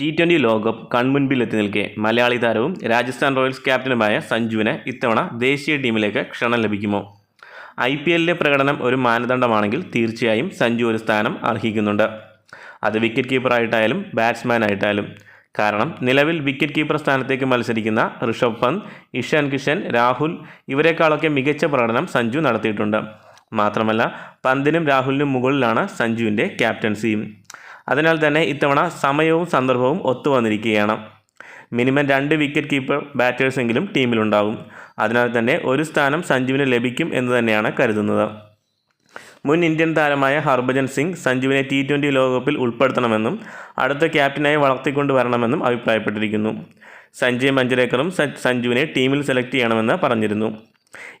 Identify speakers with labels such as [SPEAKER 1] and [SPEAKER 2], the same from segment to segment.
[SPEAKER 1] T twenty ലോകകപ്പ് കൺമുൻപിലെത്തി നിൽക്കെ മലയാളി താരവും രാജസ്ഥാൻ റോയൽസ് ക്യാപ്റ്റനുമായ സഞ്ജുവിന് ഇത്തവണ ദേശീയ ടീമിലേക്ക് ക്ഷണം ലഭിക്കുമോ? ഐ പി എല്ലിലെ പ്രകടനം ഒരു മാനദണ്ഡമാണെങ്കിൽ തീർച്ചയായും സഞ്ജു ഒരു സ്ഥാനം അർഹിക്കുന്നുണ്ട്. അത് വിക്കറ്റ് കീപ്പറായിട്ടായാലും ബാറ്റ്സ്മാനായിട്ടായാലും കാരണം നിലവിൽ വിക്കറ്റ് കീപ്പർ സ്ഥാനത്തേക്ക് മത്സരിക്കുന്ന ഋഷഭ് പന്ത് ഇഷാൻ കിഷൻ രാഹുൽ ഇവരെക്കാളൊക്കെ മികച്ച പ്രകടനം സഞ്ജു നടത്തിയിട്ടുണ്ട്. മാത്രമല്ല പന്തിനും രാഹുലിനും മുകളിലാണ് സഞ്ജുവിന്റെ ക്യാപ്റ്റൻസിയും അതിനാൽ തന്നെ ഇത്തവണ സമയവും സന്ദർഭവും ഒത്തു വന്നിരിക്കുകയാണ്. മിനിമം രണ്ട് വിക്കറ്റ് കീപ്പർ ബാറ്റേഴ്സെങ്കിലും ടീമിലുണ്ടാവും അതിനാൽ തന്നെ ഒരു സ്ഥാനം സഞ്ജുവിന് ലഭിക്കും എന്ന് തന്നെയാണ് കരുതുന്നത്. മുൻ ഇന്ത്യൻ താരമായ ഹർഭജൻ സിംഗ് സഞ്ജുവിനെ ടി ട്വന്റി ലോകകപ്പിൽ ഉൾപ്പെടുത്തണമെന്നും അടുത്ത ക്യാപ്റ്റനായി വളർത്തിക്കൊണ്ട് വരണമെന്നും അഭിപ്രായപ്പെട്ടിരിക്കുന്നു. സഞ്ജയ് മഞ്ചരേക്കറും സഞ്ജുവിനെ ടീമിൽ സെലക്ട് ചെയ്യണമെന്ന് പറഞ്ഞിരുന്നു.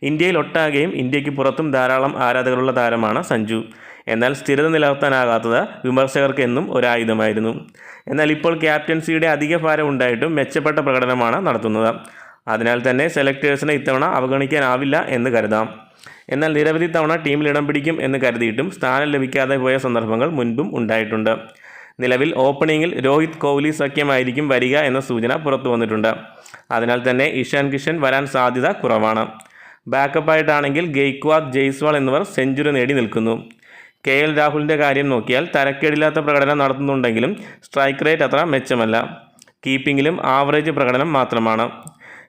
[SPEAKER 1] ഇന്ത്യയിൽ ഒട്ടാകെയും ഇന്ത്യയ്ക്ക് പുറത്തും ധാരാളം ആരാധകരുള്ള താരമാണ് സഞ്ജു. എന്നാൽ സ്ഥിരത നിലനിർത്താനാകാത്തത് വിമർശകർക്ക് എന്നും ഒരായുധമായിരുന്നു. എന്നാൽ ഇപ്പോൾ ക്യാപ്റ്റൻസിയുടെ അധിക ഭാരം ഉണ്ടായിട്ടും മെച്ചപ്പെട്ട പ്രകടനമാണ് നടത്തുന്നത്. അതിനാൽ തന്നെ സെലക്ടേഴ്സിനെ ഇത്തവണ അവഗണിക്കാനാവില്ല എന്ന് കരുതാം. എന്നാൽ നിരവധി തവണ ടീമിൽ ഇടം പിടിക്കും എന്ന് കരുതിയിട്ടും സ്ഥാനം ലഭിക്കാതെ പോയ സന്ദർഭങ്ങൾ മുൻപും ഉണ്ടായിട്ടുണ്ട്. നിലവിൽ ഓപ്പണിംഗിൽ രോഹിത് കോഹ്ലി സഖ്യമായിരിക്കും വരിക എന്ന സൂചന പുറത്തു വന്നിട്ടുണ്ട്. അതിനാൽ തന്നെ ഇഷാൻ കിഷൻ വരാൻ സാധ്യത കുറവാണ്. ബാക്കപ്പായിട്ടാണെങ്കിൽ ഗെയ്ക്വാദ് ജയ്സ്വാൾ എന്നിവർ സെഞ്ചുറി നേടി നിൽക്കുന്നു. കെ എൽ രാഹുലിന്റെ കാര്യം നോക്കിയാൽ തരക്കേടില്ലാത്ത പ്രകടനം നടത്തുന്നുണ്ടെങ്കിലും സ്ട്രൈക്ക് റേറ്റ് അത്ര മെച്ചമല്ല. കീപ്പിങ്ങിലും ആവറേജ് പ്രകടനം മാത്രമാണ്.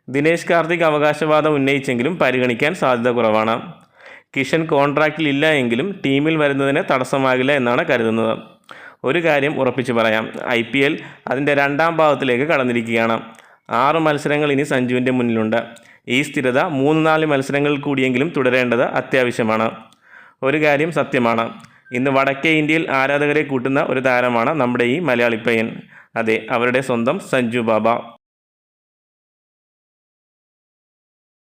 [SPEAKER 1] ദിനേശ് കാർത്തിക് അവകാശവാദം ഉന്നയിച്ചെങ്കിലും പരിഗണിക്കാൻ സാധ്യത കുറവാണ്. കിഷൻ കോൺട്രാക്റ്റിൽ ഇല്ല എങ്കിലും ടീമിൽ വരുന്നതിന് തടസ്സമാകില്ല എന്നാണ് കരുതുന്നത്. ഒരു കാര്യം ഉറപ്പിച്ചു പറയാം. ഐ പി എൽ അതിന്റെ രണ്ടാം ഭാഗത്തിലേക്ക് കടന്നിരിക്കുകയാണ്. ആറ് മത്സരങ്ങൾ ഇനി സഞ്ജുവിന്റെ മുന്നിലുണ്ട്. ഈ സ്ഥിരത മൂന്ന് നാല് മത്സരങ്ങളിൽ കൂടിയെങ്കിലും തുടരേണ്ടത് അത്യാവശ്യമാണ്. ഒരു കാര്യം സത്യമാണ്. ഇന്ന് വടക്കേ ഇന്ത്യയിൽ ആരാധകരെ കൂട്ടുന്ന ഒരു താരമാണ് നമ്മുടെ ഈ മലയാളി പയ്യൻ അതെ അവരുടെ സ്വന്തം സഞ്ജു ബാബ.